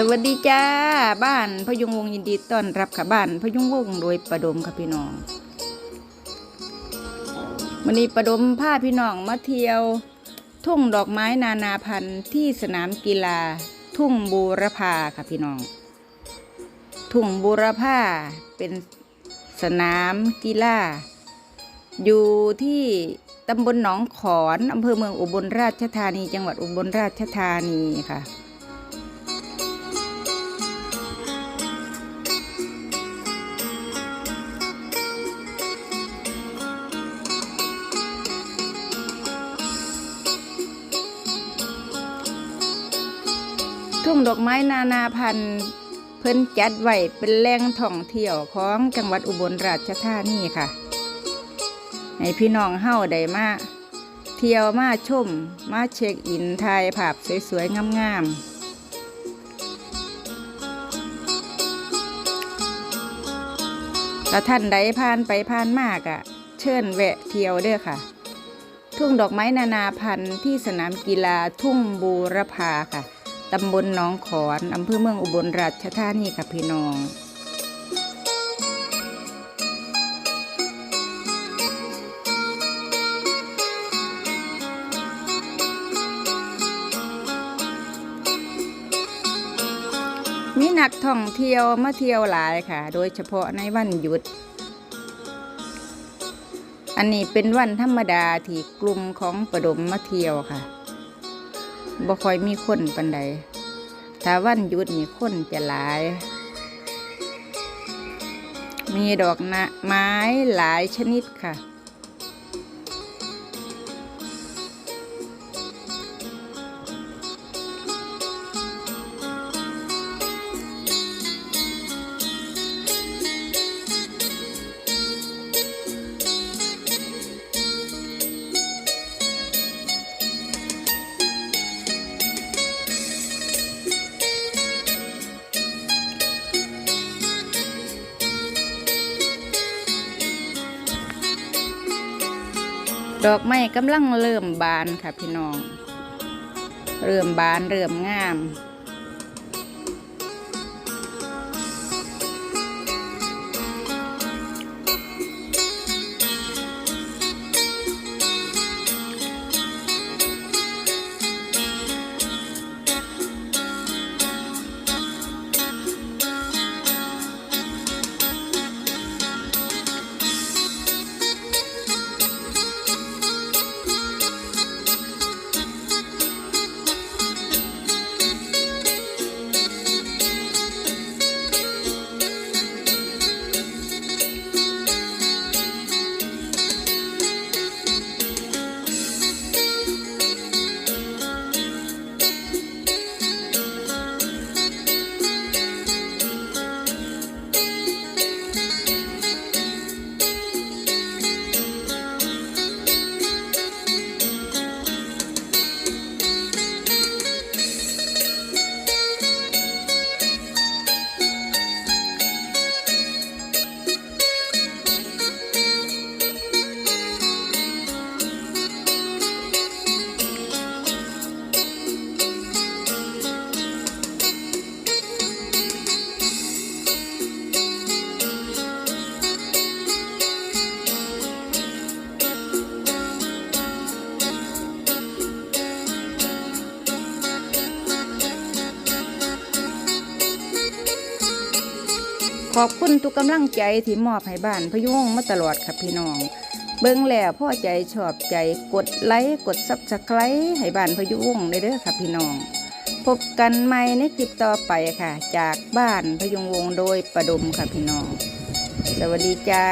สวัสดีจ้าบ้านพยุงวงยินดีต้อนรับค่ะบ้านพยุงวงโดยประดมค่ะพี่น้องวันนี้ประดมพาพี่น้องมาเที่ยว ทุ่งดอกไม้นานาพันธุ์ที่สนามกีฬา ทุ่งบูรพาค่ะพี่น้อง ทุ่งบูรพาเป็นสนามกีฬา อยู่ที่ตำบลหนองขอนอำเภอเมืองอุบลราชธานี จังหวัดอุบลราชธานีค่ะ ทุ่งดอกไม้นานาพันธุ์เพิ่นจัดไว้เป็นแหล่งท่องเที่ยวของจังหวัดอุบลราชธานีค่ะ ให้พี่น้องเฮาได้มาเที่ยวมาชม มาเช็คอินถ่ายภาพสวยๆงามๆถ้าท่านใดผ่านไปผ่านมากอะเชิญแวะเที่ยวเด้อค่ะ ทุ่งดอกไม้นานาพันธุ์ที่สนามกีฬาทุ่งบูรพาค่ะ ตำบลหนองขอนอำเภอเมืองอุบลราชธานีค่ะพี่น้องมีนักท่องเที่ยวมาเที่ยวหลายค่ะ โดยเฉพาะในวันหยุด อันนี้เป็นวันธรรมดาที่กลุ่มของประดมมาเที่ยวค่ะ บ่ค่อยมีคนปันใดถ้าวันหยุดนี่คนจะหลาย มีดอกนะไม้หลายชนิดค่ะ ดอกไม้กำลังเริ่มบานค่ะพี่น้อง เริ่มบานเริ่มงาม ขอบคุณทุกกำลังใจที่มอบให้บ้านพยุงมาตลอดค่ะพี่น้อง เบิ้งแล้วพ่อใจชอบใจกดไลค์กดซับสไครต์ให้บ้านพยุงได้เด้อค่ะพี่น้อง พบกันใหม่ในคลิปต่อไปค่ะ จากบ้านพยุงวงโดยประดมค่ะพี่น้อง สวัสดีจ้า